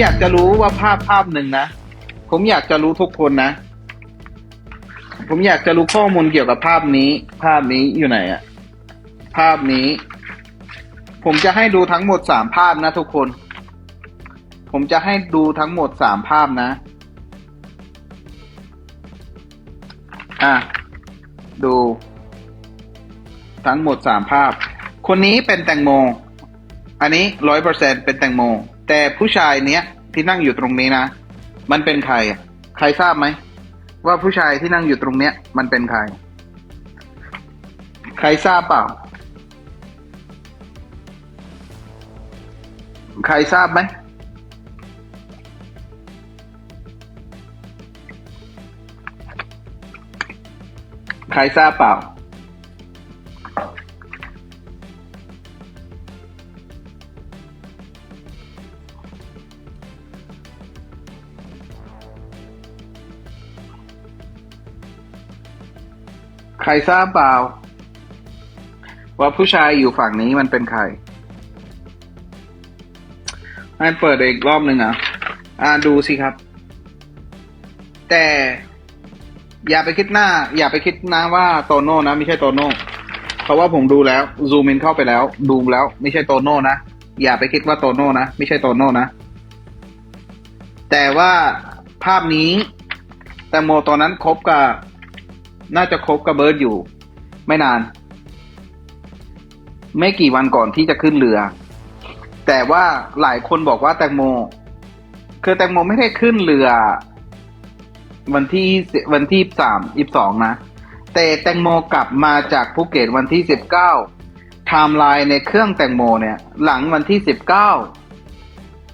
อยากจะรู้ว่าภาพภาพหนึ่งนะ ผมอยากจะรู้ทุกคนนะ ผมอยากจะรู้ข้อมูลเกี่ยวกับภาพนี้ ภาพนี้อยู่ไหนอะภาพนี้ ผมจะให้ดูทั้งหมดสามภาพนะทุกคน ผมจะให้ดูทั้งหมดสามภาพนะ อะ ดู ทั้งหมดสามภาพ คนนี้เป็นแตงโม อันนี้ร้อยเปอร์เซ็นเป็นแตงโม แต่ผู้ชายเนี้ยที่นั่งอยู่ตรงนี้นะ มันเป็นใคร ใครทราบไหม ว่าผู้ชายที่นั่งอยู่ตรงเนี้ย มันเป็นใคร ใครทราบเปล่า ใครทราบไหมใครทราบเปล่า ใครทราบเปล่า ว่าผู้ชายอยู่ฝั่งนี้มันเป็นใคร ให้เปิดอีกรอบหนึ่งอะ อ่าดูสิครับ แต่ อย่าไปคิดหน้า อย่าไปคิดนะว่าโตโน่นะ ไม่ใช่โตโน่เพราะว่าผมดูแล้ว ซูมอินเข้าไปแล้ว ดูแล้ว ไม่ใช่โตโน่นะ อย่าไปคิดว่าโตโน่นะ ไม่ใช่โตโน่นะ แต่ว่าภาพนี้แตงโมตอนนั้นคบกับ น่าจะคบกับเบิร์ดอยู่ ไม่นาน ไม่กี่วันก่อนที่จะขึ้นเรือ แต่ว่าหลายคนบอกว่าแตงโม คือแตงโมไม่ได้ขึ้นเรือ วันที่วันที่สามยี่สองนะ แต่แตงโมกลับมาจากภูเก็ตวันที่สิบเก้าไทม์ไลน์ในเครื่องแตงโมเนี่ย หลังวันที่สิบเก้า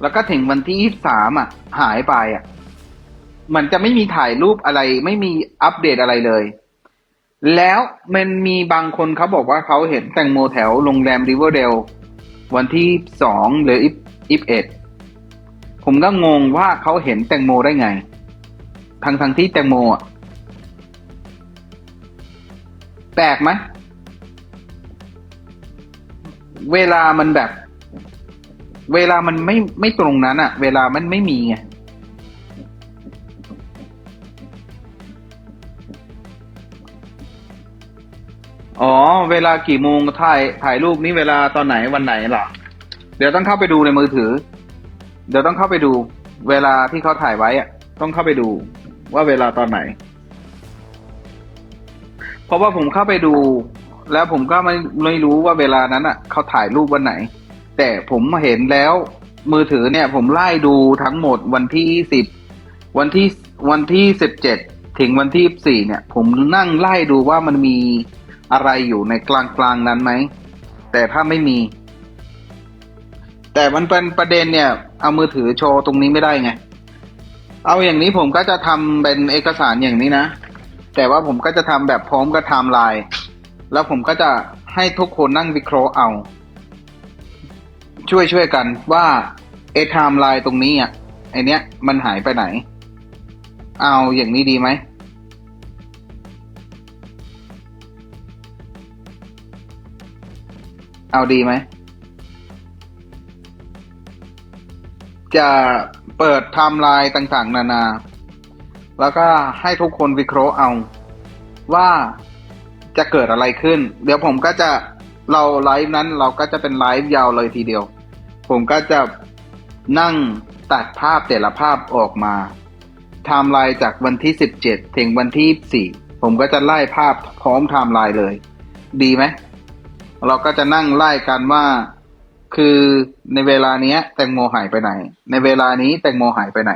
แล้วก็ถึงวันที่ยี่สามอะ หายไปอะ มันจะไม่มีถ่ายรูปอะไร ไม่มีอัปเดตอะไรเลย แล้วมันมีบางคนเขาบอกว่าเขาเห็นแตงโมแถวโรงแรมริเวอร์เดลวันที่สองหรืออีฟเอ็ดผมก็งงว่าเขาเห็นแตงโมได้ไง ทั้งทั้งที่แตงโมอะแปลกไหมเวลามันแบบ เวลามันไม่ไม่ตรงนั้นอะเวลามันไม่มีไง อ๋อ เวลากี่โมงถ่ายถ่ายรูปนี้เวลาตอนไหนวันไหนล่ะ เดี๋ยวต้องเข้าไปดูในมือถือ เดี๋ยวต้องเข้าไปดู เวลาที่เขาถ่ายไว้อะต้องเข้าไปดู ว่าเวลาตอนไหน เพราะว่าผมเข้าไปดู แล้วผมก็ไม่ไม่รู้ว่าเวลานั้นอะเขาถ่ายรูปวันไหน แต่ผมเห็นแล้วมือถือเนี่ย ผมไล่ดูทั้งหมดวันที่สิบวันที่วันที่สิบเจ็ดถึงวันที่สี่เนี่ย ผมนั่งไล่ดูว่ามันมี อะไรอยู่ในกลางกลางนั้นไหม แต่ถ้าไม่มี แต่มันเป็นประเด็นเนี่ย เอามือถือโชว์ตรงนี้ไม่ได้ไง เอาอย่างนี้ผมก็จะทำเป็นเอกสารอย่างนี้นะ แต่ว่าผมก็จะทำแบบพร้อมกับไทม์ไลน์ แล้วผมก็จะให้ทุกคนนั่งวิเคราะห์เอา ช่วยช่วยกันว่าไอ้ไทม์ไลน์ตรงนี้อะไอเนี้ยมันหายไปไหน เอาอย่างนี้ดีไหม เอาดีไหม จะเปิดไทม์ไลน์ต่างๆ นานา แล้วก็ให้ทุกคนวิเคราะห์เอา ว่าจะเกิดอะไรขึ้น เดี๋ยวผมก็จะเราไลฟ์นั้นเราก็จะเป็นไลฟ์ยาวเลยทีเดียว ผมก็จะนั่งตัดภาพแต่ละภาพออกมาไทม์ไลน์จากวันที่สิบเจ็ดถึงวันที่สี่ผมก็จะไล่ภาพพร้อมไทม์ไลน์เลย ดีไหม เราก็จะนั่งไล่กันว่า คือในเวลาเนี้ย แตงโมหายไปไหน ในเวลานี้แตงโมหายไปไหน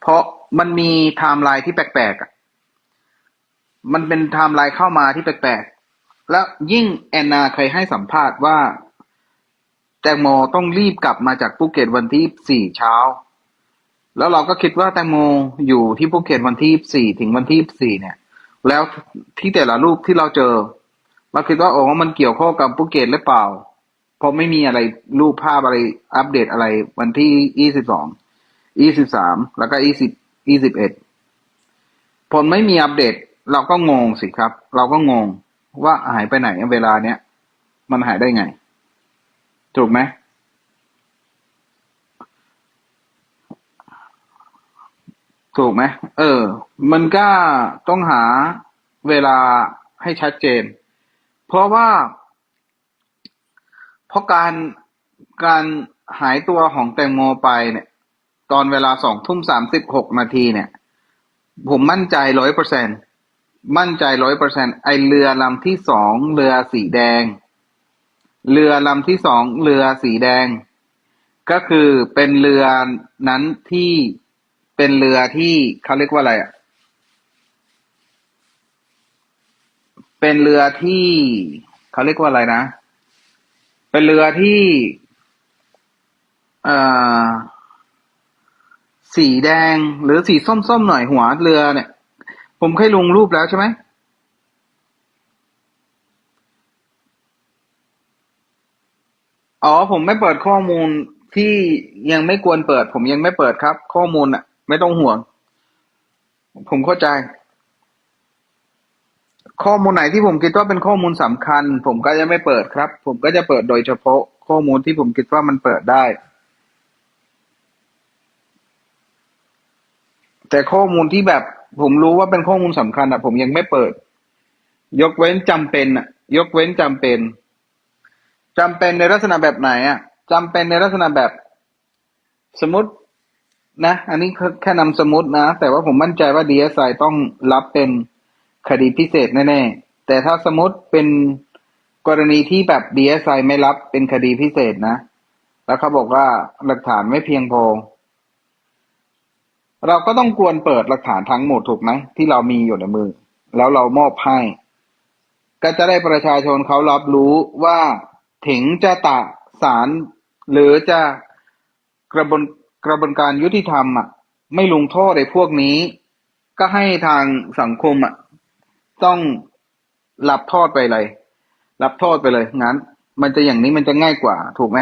เพราะมันมีไทม์ไลน์ที่แปลกๆอะมันเป็นไทม์ไลน์เข้ามาที่แปลกๆ แล้วยิ่งแอนนาเคยให้สัมภาษณ์ว่า แตงโมต้องรีบกลับมาจากภูเก็ตวันที่สี่เช้า แล้วเราก็คิดว่าแตงโมอยู่ที่ภูเก็ตวันที่สี่ถึงวันที่สี่เนี่ย แล้วที่แต่ละรูปที่เราเจอ เราคิดว่าโอ้มันเกี่ยวข้องกับภูเก็ตหรือเปล่า เพราะไม่มีอะไรรูปภาพอะไรอัปเดตอะไร วันที่ยี่สิบสองยี่สิบสามแล้วก็ยี่สิบยี่สิบเอ็ดผลไม่มีอัปเดต เราก็งงสิครับ เราก็งงว่าหายไปไหนเวลาเนี้ยมันหายได้ไง ถูกไหมถูกไหมเออ มันก็ต้องหาเวลาให้ชัดเจน เพราะว่า เพราะการการหายตัวของแตงโมไปเนี่ย ตอนเวลาสองทุ่มสามสิบหกนาทีเนี่ย ผมมั่นใจร้อยเปอร์เซ็นมั่นใจร้อยเปอร์เซ็นไอเรือลำที่สองเรือสีแดง เรือลำที่สองเรือสีแดง ก็คือเป็นเรือนั้นที่เป็นเรือที่เขาเรียกว่าอะไรอะ เป็นเรือที่เขาเรียกว่าอะไรนะ เป็นเรือที่เอ่อสีแดงหรือสีส้มๆหน่อยหัวเรือเนี่ย ผมเคยลงรูปแล้วใช่ไหมอ๋อผมไม่เปิดข้อมูลที่ยังไม่ควรเปิด ผมยังไม่เปิดครับ ข้อมูลอะ ไม่ต้องห่วง ผมเข้าใจ ข้อมูลไหนที่ผมคิดว่าเป็นข้อมูลสำคัญ ผมก็จะไม่เปิดครับ ผมก็จะเปิดโดยเฉพาะข้อมูลที่ผมคิดว่ามันเปิดได้ แต่ข้อมูลที่แบบ ผมรู้ว่าเป็นข้อมูลสำคัญอะผมยังไม่เปิด ยกเว้นจำเป็นอะยกเว้นจำเป็นจำเป็นในลักษณะแบบไหนอะจำเป็นในลักษณะแบบ สมมตินะ อันนี้แค่นำสมมตินะ แต่ว่าผมมั่นใจว่า DSI ต้องรับเป็น คดีพิเศษแน่ๆ แต่ถ้าสมมติเป็นกรณีที่แบบ DSI ไม่รับเป็นคดีพิเศษนะ แล้วเขาบอกว่าหลักฐานไม่เพียงพอ เราก็ต้องควรเปิดหลักฐานทั้งหมดถูกไหมที่เรามีอยู่ในมือ แล้วเรามอบให้ ก็จะได้ประชาชนเขารับรู้ว่าถึงจะตะสารหรือจะกระบวนกระบวนการยุติธรรมอะ ไม่ลงโทษในพวกนี้ ก็ให้ทางสังคมอะ ต้องรับโทษไปเลย รับโทษไปเลย งั้น มันจะอย่างนี้มันจะง่ายกว่า ถูกไหม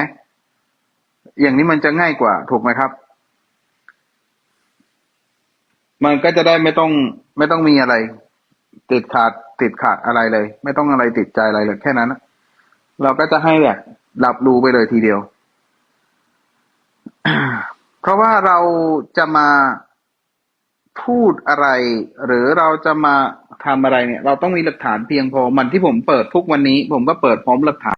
อย่างนี้มันจะง่ายกว่า ถูกไหมครับ มันก็จะได้ไม่ต้อง ไม่ต้องมีอะไร ติดขาดติดขาดอะไรเลย ไม่ต้องอะไรติดใจอะไรเลยแค่นั้นเราก็จะให้แบบรับรู้ไปเลยทีเดียว เพราะว่าเราจะมาพูดอะไร หรือเราจะมา ทำอะไรเนี่ย เราต้องมีหลักฐานเพียงพอมันที่ผมเปิดทุกวันนี้ ผมก็เปิดพร้อมหลักฐาน